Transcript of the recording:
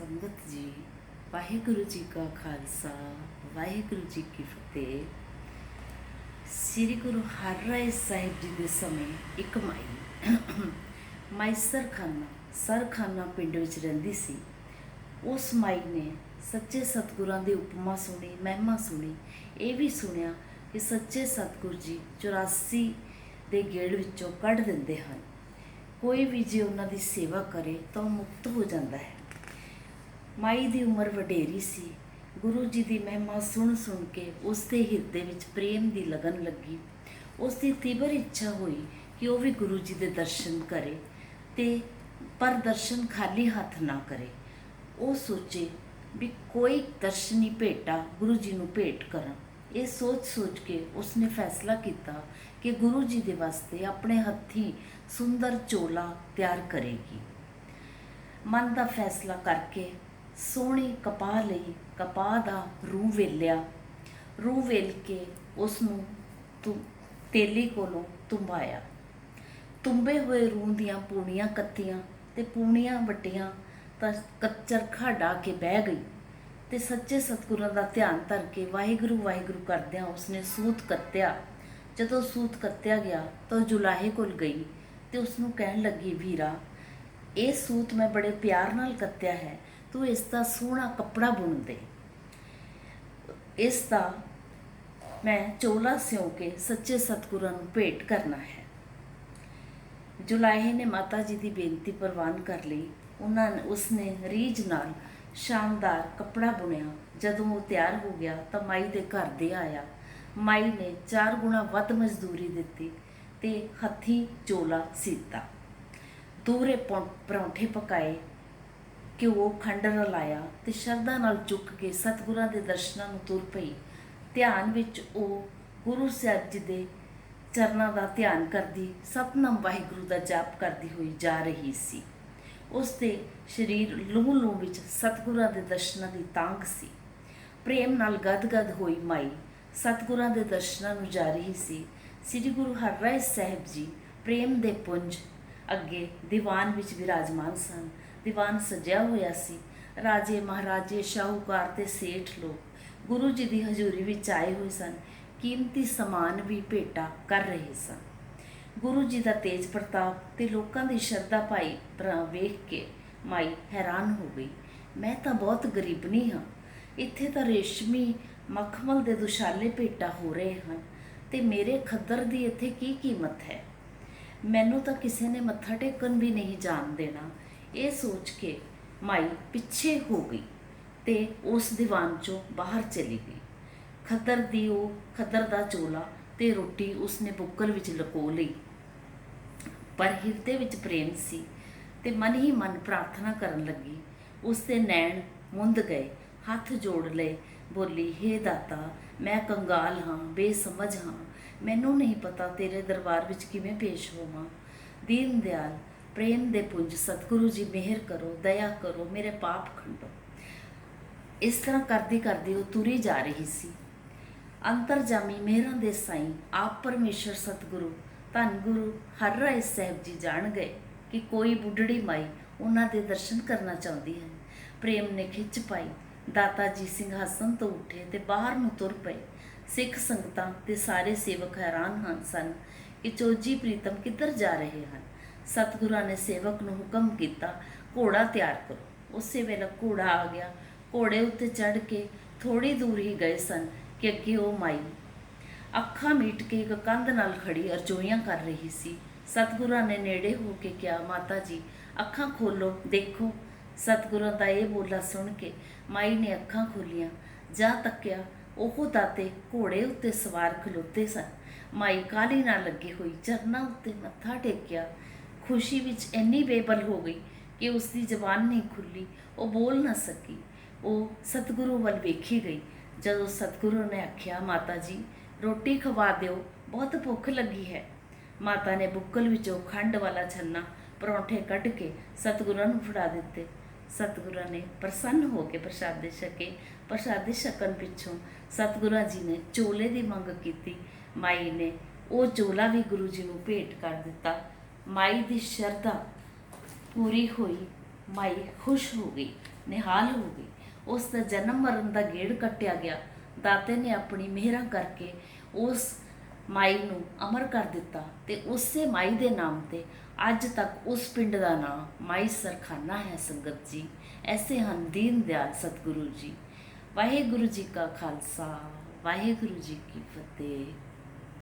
ਸੰਗਤ ਜੀ, ਵਾਹਿਗੁਰੂ ਜੀ ਕਾ ਖਾਲਸਾ, ਵਾਹਿਗੁਰੂ ਜੀ ਕੀ ਫਤਿਹ। ਸ੍ਰੀ ਗੁਰੂ ਹਰਿਰਾਏ ਸਾਹਿਬ ਜੀ ਦੇ ਸਮੇਂ ਇੱਕ ਮਾਈ ਮਾਈ ਸਰਖਾਨਾ ਸਰਖਾਨਾ ਪਿੰਡ ਵਿੱਚ ਰਹਿੰਦੀ ਸੀ। ਉਸ ਮਾਈ ਨੇ ਸੱਚੇ ਸਤਿਗੁਰਾਂ ਦੀ ਉਪਮਾ ਸੁਣੀ, ਮਹਿਮਾ ਸੁਣੀ। ਇਹ ਵੀ ਸੁਣਿਆ ਕਿ ਸੱਚੇ ਸਤਿਗੁਰ ਜੀ 84 ਦੇ ਗੇੜ ਵਿੱਚੋਂ ਕੱਢ ਦਿੰਦੇ ਹਨ। ਕੋਈ ਵੀ ਜੇ ਉਹਨਾਂ ਦੀ ਸੇਵਾ ਕਰੇ ਤਾਂ ਉਹ ਮੁਕਤ ਹੋ ਜਾਂਦਾ ਹੈ। ਮਾਈ ਦੀ ਉਮਰ ਵਡੇਰੀ ਸੀ। ਗੁਰੂ ਜੀ ਦੀ ਮਹਿਮਾ ਸੁਣ ਸੁਣ ਕੇ ਉਸ ਦੇ ਹਿਰਦੇ ਵਿੱਚ ਪ੍ਰੇਮ ਦੀ ਲਗਨ ਲੱਗੀ। ਉਸ ਦੀ ਤੀਬਰ ਇੱਛਾ ਹੋਈ ਕਿ ਉਹ ਵੀ ਗੁਰੂ ਜੀ ਦੇ ਦਰਸ਼ਨ ਕਰੇ ਤੇ ਪਰ ਦਰਸ਼ਨ ਖਾਲੀ ਹੱਥ ਨਾ ਕਰੇ। ਉਹ ਸੋਚੇ ਵੀ ਕੋਈ ਦਰਸ਼ਨੀ ਭੇਟਾ ਗੁਰੂ ਜੀ ਨੂੰ ਭੇਟ ਕਰਾਂ। ਇਹ ਸੋਚ ਸੋਚ ਕੇ ਉਸਨੇ ਫੈਸਲਾ ਕੀਤਾ ਕਿ ਗੁਰੂ ਜੀ ਦੇ ਵਾਸਤੇ ਆਪਣੇ ਹੱਥੀਂ ਸੁੰਦਰ ਚੋਲਾ ਤਿਆਰ ਕਰੇਗੀ। ਮਨ ਦਾ ਫੈਸਲਾ ਕਰਕੇ ਸੋਹਣੇ ਕਪਾਹ ਲਈ, ਕਪਾਹ ਦਾ ਰੂਹ ਵੇਲਿਆ। ਰੂਹ ਵੇਲ ਕੇ ਉਸ ਨੂੰ ਤੁ, ਤੇਲੀ ਕੋਲੋਂ ਤੁੰਬਾਇਆ। ਤੁੰਬੇ ਹੋਏ ਰੂਹ ਦੀਆਂ ਪੂਣੀਆਂ ਕੱਤੀਆਂ ਤੇ ਪੂਣੀਆਂ ਵੱਟੀਆਂ ਤਾਂ ਕੱਚਰਖਾ ਢਾ ਕੇ ਬਹਿ ਗਈ ਤੇ ਸੱਚੇ ਸਤਿਗੁਰਾਂ ਦਾ ਧਿਆਨ ਧਰ ਕੇ ਵਾਹਿਗੁਰੂ ਵਾਹਿਗੁਰੂ ਕਰਦਿਆਂ ਉਸਨੇ ਸੂਤ ਕੱਤਿਆ। ਜਦੋਂ ਸੂਤ ਕੱਤਿਆ ਗਿਆ ਤਾਂ ਉਹ ਜੁਲਾਹੇ ਕੋਲ ਗਈ ਤੇ ਉਸ ਨੂੰ ਕਹਿਣ ਲੱਗੀ, ਵੀਰਾ, ਇਹ ਸੂਤ ਮੈਂ ਬੜੇ ਪਿਆਰ ਨਾਲ ਕੱਤਿਆ ਹੈ। ਤੂੰ ਇਸ ਦਾ ਸੋਹਣਾ ਕੱਪੜਾ ਬੁਣ ਦੇ। ਇਸ ਦਾ ਮੈਂ ਚੋਲਾ ਸਿਉਂ ਕੇ ਸੱਚੇ ਸਤਿਗੁਰਾਂ ਨੂੰ ਭੇਟ ਕਰਨਾ ਹੈ। ਜੁਲਾਹੇ ਨੇ ਮਾਤਾ ਜੀ ਦੀ ਬੇਨਤੀ ਪ੍ਰਵਾਨ ਕਰ ਲਈ। ਉਹਨਾਂ ਨੇ ਉਸਨੇ ਰੀਝ ਨਾਲ ਸ਼ਾਨਦਾਰ ਕੱਪੜਾ ਬੁਣਿਆ। ਜਦੋਂ ਉਹ ਤਿਆਰ ਹੋ ਗਿਆ ਤਾਂ ਮਾਈ ਦੇ ਘਰ ਦੇ ਆਇਆ। ਮਾਈ ਨੇ ਚਾਰ ਗੁਣਾ ਵੱਧ ਮਜ਼ਦੂਰੀ ਦਿੱਤੀ ਤੇ ਹੱਥੀ ਚੋਲਾ ਸੀਤਾ। ਦੂਰੇ ਪਰੌਂਠੇ ਪਕਾਏ। ਕਿ ਉਹ ਖੰਡਰ ਰਲਾਇਆ ਤੇ ਸ਼ਰਧਾ ਨਾਲ ਚੁੱਕ ਕੇ ਸਤਿਗੁਰਾਂ ਦੇ ਦਰਸ਼ਨਾਂ ਨੂੰ ਤੁਰ ਪਈ। ਧਿਆਨ ਵਿੱਚ ਉਹ ਗੁਰੂ ਸਾਹਿਬ ਜੀ ਦੇ ਚਰਨਾਂ ਦਾ ਧਿਆਨ ਕਰਦੀ, ਸਤਨਾਮ ਵਾਹਿਗੁਰੂ ਦਾ ਜਾਪ ਕਰਦੀ ਹੋਈ ਜਾ ਰਹੀ ਸੀ। ਉਸ ਦੇ ਸਰੀਰ ਲਹੂ ਲਹੂ ਵਿੱਚ ਸਤਿਗੁਰਾਂ ਦੇ ਦਰਸ਼ਨਾਂ ਦੀ ਤਾਂਘ ਸੀ। ਪ੍ਰੇਮ ਨਾਲ ਗਦਗਦ ਹੋਈ ਮਾਈ ਸਤਿਗੁਰਾਂ ਦੇ ਦਰਸ਼ਨਾਂ ਨੂੰ ਜਾ ਰਹੀ ਸੀ। ਸ੍ਰੀ ਗੁਰੂ ਹਰਿਰਾਏ ਸਾਹਿਬ ਜੀ ਪ੍ਰੇਮ ਦੇ ਪੁੰਜ ਅੱਗੇ ਦੀਵਾਨ ਵਿੱਚ ਵਿਰਾਜਮਾਨ ਸਨ। ਦੀਵਾਨ ਸਜਿਆ ਹੋਇਆ ਸੀ। ਰਾਜੇ ਮਹਾਰਾਜੇ ਸ਼ਾਹੂਕਾਰ ਤੇ ਸੇਠ ਲੋਕ ਗੁਰੂ ਜੀ ਦੀ ਹਜ਼ੂਰੀ ਵਿੱਚ ਆਏ ਹੋਏ ਸਨ। ਕੀਮਤੀ ਸਮਾਨ ਵੀ ਭੇਟਾ ਕਰ ਰਹੇ ਸਨ। ਗੁਰੂ ਜੀ ਦਾ ਤੇਜ ਪ੍ਰਤਾਪ ਤੇ ਲੋਕਾਂ ਦੀ ਸ਼ਰਧਾ ਭਾਈ ਭਰਾ ਵੇਖ ਕੇ ਮਾਈ ਹੈਰਾਨ ਹੋ ਗਈ। ਮੈਂ ਤਾਂ ਬਹੁਤ ਗਰੀਬਨੀ ਹਾਂ। ਇੱਥੇ ਤਾਂ ਰੇਸ਼ਮੀ, ਮਖਮਲ ਦੇ ਦੁਸ਼ਾਲੇ ਭੇਟਾ ਹੋ ਰਹੇ ਹਨ। ਤੇ ਮੇਰੇ ਖੱਦਰ ਦੀ ਇੱਥੇ ਕੀ ਕੀਮਤ ਹੈ? ਮੈਨੂੰ ਤਾਂ ਕਿਸੇ ਨੇ ਮੱਥਾ ਟੇਕਣ ਵੀ ਨਹੀਂ ਜਾਣ ਦੇਣਾ। ਇਹ ਸੋਚ ਕੇ ਮਾਈ ਪਿੱਛੇ ਹੋ ਗਈ ਤੇ ਉਸ ਦੀਵਾਨ ਚੋਂ ਬਾਹਰ ਚਲੀ ਗਈ। ਖੱਦਰ ਦੀ ਉਹ ਖੱਦਰ ਦਾ ਚੋਲਾ ਤੇ ਰੋਟੀ ਉਸਨੇ ਬੁੱਕਲ ਵਿੱਚ ਲਕੋ ਲਈ। ਪਰ ਹਿਰਦੇ ਵਿੱਚ ਪ੍ਰੇਮ ਸੀ ਤੇ ਮਨ ਹੀ ਮਨ ਪ੍ਰਾਰਥਨਾ ਕਰਨ ਲੱਗੀ। ਉਸ ਦੇ ਨੈਣ ਮੁੰਦ ਗਏ, ਹੱਥ ਜੋੜ ਲਏ, ਬੋਲੀ, ਹੇ ਦਾਤਾ, ਮੈਂ ਕੰਗਾਲ ਹਾਂ, ਬੇਸਮਝ ਹਾਂ। ਮੈਨੂੰ ਨਹੀਂ ਪਤਾ ਤੇਰੇ ਦਰਬਾਰ ਵਿੱਚ ਕਿਵੇਂ ਪੇਸ਼ ਹੋਵਾਂ। ਦੀਨ ਦਿਆਲ ਪ੍ਰੇਮ ਦੇ ਪੁੰਜ, ਸਤਿਗੁਰੂ ਜੀ ਮਿਹਰ ਕਰੋ, ਦਇਆ ਕਰੋ, ਮੇਰੇ ਪਾਪ ਖੰਡੋ। ਇਸ ਤਰ੍ਹਾਂ ਕਰਦੀ ਕਰਦੀ ਉਹ ਤੁਰੀ ਜਾ ਰਹੀ ਸੀ। ਅੰਤਰਜਾਮੀ ਮਿਹਰਾਂ ਦੇ ਸਾਈਂ ਆਪ ਪਰਮੇਸ਼ਰ ਸਤਿਗੁਰੂ, ਧੰਨ ਗੁਰੂ ਹਰਿਰਾਏ ਸਾਹਿਬ ਜੀ ਜਾਣ ਗਏ ਕਿ ਕੋਈ ਬੁੱਢੜੀ ਮਾਈ ਉਹਨਾਂ ਦੇ ਦਰਸ਼ਨ ਕਰਨਾ ਚਾਹੁੰਦੀ ਹੈ। ਪ੍ਰੇਮ ਨੇ ਖਿੱਚ ਪਾਈ, ਦਾਤਾ ਜੀ ਸਿੰਘਾਸਨ ਤੋਂ ਉੱਠੇ ਤੇ ਬਾਹਰ ਨੂੰ ਤੁਰ ਪਏ। ਸਿੱਖ ਸੰਗਤਾਂ ਤੇ ਸਾਰੇ ਸੇਵਕ ਹੈਰਾਨ ਹਨ ਸਨ ਕਿ ਚੋਜੀ ਪ੍ਰੀਤਮ ਕਿੱਧਰ ਜਾ ਰਹੇ ਹਨ। ਸਤਿਗੁਰਾਂ ਨੇ ਸੇਵਕ ਨੂੰ ਹੁਕਮ ਕੀਤਾ, ਘੋੜਾ ਤਿਆਰ ਕਰੋ। ਉਸੇ ਵੇਲੇ ਘੋੜਾ ਆ ਗਿਆ। ਘੋੜੇ ਉੱਤੇ ਚੜ ਕੇ ਥੋੜੀ ਦੂਰ ਹੀ ਗਏ ਸਨ ਕਿ ਅੱਗੇ ਉਹ ਮਾਈ। ਅੱਖਾਂ ਮੀਟ ਕੇ ਇੱਕ ਕੰਧ ਨਾਲ ਖੜੀ ਅਰਜ਼ੋਈਆਂ ਕਰ ਰਹੀ ਸੀ। ਸਤਿਗੁਰਾਂ ਨੇ ਨੇੜੇ ਹੋ ਕੇ ਕਿਹਾ, ਮਾਤਾ ਜੀ, ਅੱਖਾਂ ਖੋਲੋ, ਦੇਖੋ। ਸਤਿਗੁਰਾਂ ਦਾ ਇਹ ਬੋਲਾ ਸੁਣ ਕੇ ਮਾਈ ਨੇ ਅੱਖਾਂ ਖੋਲੀਆਂ। ਜਾਂ ਤੱਕਿਆ, ਉਹ ਦਾਤੇ ਘੋੜੇ ਉੱਤੇ ਸਵਾਰ ਖਲੋਤੇ ਸਨ। ਮਾਈ ਕਾਲੀ ਨਾਲ ਲੱਗੀ ਹੋਈ, ਚਰਨਾਂ ਉੱਤੇ ਮੱਥਾ ਟੇਕਿਆ। ਖੁਸ਼ੀ ਵਿੱਚ ਇੰਨੀ ਬੇਬਲ ਹੋ ਗਈ ਕਿ ਉਸ ਦੀ ਜ਼ਬਾਨ ਨਹੀਂ ਖੁੱਲੀ, ਉਹ ਬੋਲ ਨਾ ਸਕੀ। ਉਹ ਸਤਿਗੁਰੂ ਵੱਲ ਵੇਖੀ ਗਈ। ਜਦੋਂ ਸਤਿਗੁਰੂ ਨੇ ਆਖਿਆ, ਮਾਤਾ ਜੀ, ਰੋਟੀ ਖਵਾ ਦਿਓ, ਬਹੁਤ ਭੁੱਖ ਲੱਗੀ ਹੈ। ਮਾਤਾ ਨੇ ਬੁੱਕਲ ਵਿੱਚੋਂ ਖੰਡ ਵਾਲਾ ਛੰਨਾ, ਪਰੌਂਠੇ ਕੱਢ ਕੇ ਸਤਿਗੁਰਾਂ ਨੂੰ ਫੜਾ ਦਿੱਤੇ। ਸਤਿਗੁਰਾਂ ਨੇ ਪ੍ਰਸੰਨ ਹੋ ਕੇ ਪ੍ਰਸ਼ਾਦੇ ਛਕੇ। ਪ੍ਰਸ਼ਾਦੇ ਛਕਣ ਪਿੱਛੋਂ ਸਤਿਗੁਰਾਂ ਜੀ ਨੇ ਚੋਲੇ ਦੀ ਮੰਗ ਕੀਤੀ। ਮਾਈ ਨੇ ਉਹ ਚੋਲਾ ਵੀ ਗੁਰੂ ਜੀ ਨੂੰ ਭੇਟ ਕਰ ਦਿੱਤਾ। ਮਾਈ ਦੀ ਸ਼ਰਧਾ ਪੂਰੀ ਹੋਈ, ਮਾਈ ਖੁਸ਼ ਹੋ ਗਈ, ਨਿਹਾਲ ਹੋ ਗਈ। ਉਸ ਦਾ ਜਨਮ ਮਰਨ ਦਾ ਗੇੜ ਕੱਟਿਆ ਗਿਆ। ਦਾਤੇ ਨੇ ਆਪਣੀ ਮਿਹਰਾਂ ਕਰਕੇ ਉਸ ਮਾਈ ਨੂੰ ਅਮਰ ਕਰ ਦਿੱਤਾ ਤੇ ਉਸੇ ਮਾਈ ਦੇ ਨਾਮ ਤੇ ਅੱਜ ਤੱਕ ਉਸ ਪਿੰਡ ਦਾ ਨਾਮ ਮਾਈ ਸਰਖਾਨਾ ਹੈ, ਸੰਗਤ ਜੀ। ਐਸੇ ਹਨ ਦੀਨ ਦਿਆਲ ਸਤਿਗੁਰੂ ਜੀ। ਵਾਹਿਗੁਰੂ ਜੀ ਕਾ ਖਾਲਸਾ, ਵਾਹਿਗੁਰੂ ਜੀ ਕੀ ਫਤਿਹ।